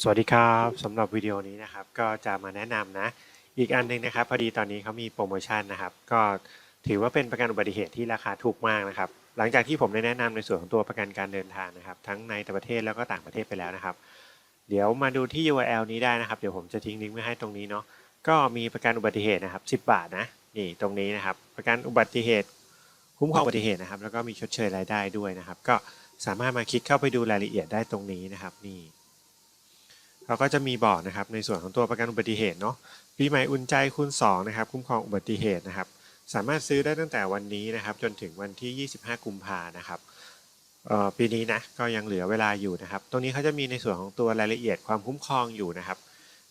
สวัสดีครับสำหรับวิดีโอนี้นะครับก็จะมาแนะนำนะ อีกอันหนึงนะครับ พอดีตอนนี้เขามีโปรโมชั่นนะครับ ก็ถือว่าเป็นประกันอุบัติเหตุที่ราคาถูกมากนะครับ หลังจากที่ผมได้แนะนำในส่วนของตัวประกันการเดินทางนะครับ ทั้งในประเทศแล้วก็ต่างประเทศไปแล้วนะครับ เดี๋ยวมาดูที่ URL นี้ได้นะครับ เดี๋ยวผมจะทิ้งลิงก์ไว้ให้ตรงนี้เนาะก็มีประกันอุบัติเหตุนะครับ 10 บาทนะนี่ตรงนี้นะครับ ประกันอุบัติเหตุ คุ้มครองอุบัติเหตุนะครับ แล้วก็มีชดเชยรายได้ด้วยนะครับ ก็สามารถมาคลิกเข้าไปดูรายละเอียดได้ตรงนี้นะครับนี่ เราก็จะมีบอกนะครับในส่วนของตัวประกันอุบัติเหตุเนาะปีใหม่อุ่นใจคูณ2นะครับคุ้มครองอุบัติเหตุนะครับสามารถซื้อได้ตั้งแต่วันนี้นะครับจนถึงวันที่ 25 กุมภานะครับปีนี้นะก็ยังเหลือเวลาอยู่นะครับ ตรงนี้เขาจะมีในส่วนของตัวรายละเอียดความคุ้มครองอยู่นะครับ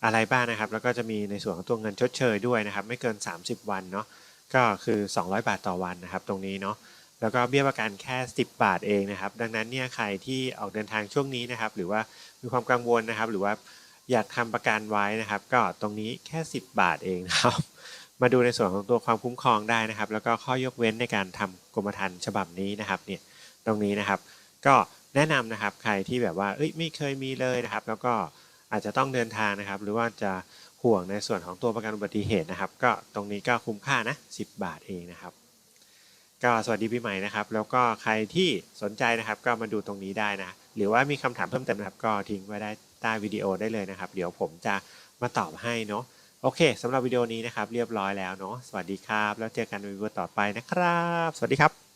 อะไรบ้างนะครับ แล้วก็จะมีในส่วนของตัวเงินชดเชยด้วยนะครับ ไม่เกิน 30 วันเนาะก็คือ 200 บาทต่อวันนะครับ ตรงนี้เนาะ แล้วก็เบี้ยประกันแค่ 10 บาทเองนะครับ ดังนั้นเนี่ยใครที่ออกเดินทางช่วงนี้นะครับ หรือว่ามีความกังวลนะครับ หรือว่าอยากทำประกันไว้นะครับ ก็ตรงนี้แค่ 10 บาทเองนะครับ มาดูในส่วนของตัวความคุ้มครองได้นะครับ แล้วก็ข้อยกเว้นในการทำกรมธรรม์ฉบับนี้นะครับเนี่ยตรงนี้นะครับ ก็แนะนำนะครับใครที่แบบว่าเอ้ยไม่เคยมีเลยนะครับ แล้วก็อาจจะต้องเดินทางนะครับ หรือว่าจะห่วงในส่วนของตัวประกันอุบัติเหตุนะครับ ก็ตรงนี้ก็คุ้มค่านะ10 บาทเองนะครับ ก็สวัสดีปีใหม่นะครับ แล้วก็ใครที่สนใจนะครับก็มาดูตรงนี้ได้นะ หรือว่ามีคำถามเพิ่มเติมนะครับ ก็ทิ้งไว้ได้ใต้วิดีโอได้เลยนะครับ เดี๋ยวผมจะมาตอบให้เนาะโอเคสำหรับวิดีโอนี้นะครับ เรียบร้อยแล้วเนาะสวัสดีครับ แล้วเจอกันในวิดีโอต่อไปนะครับ สวัสดีครับ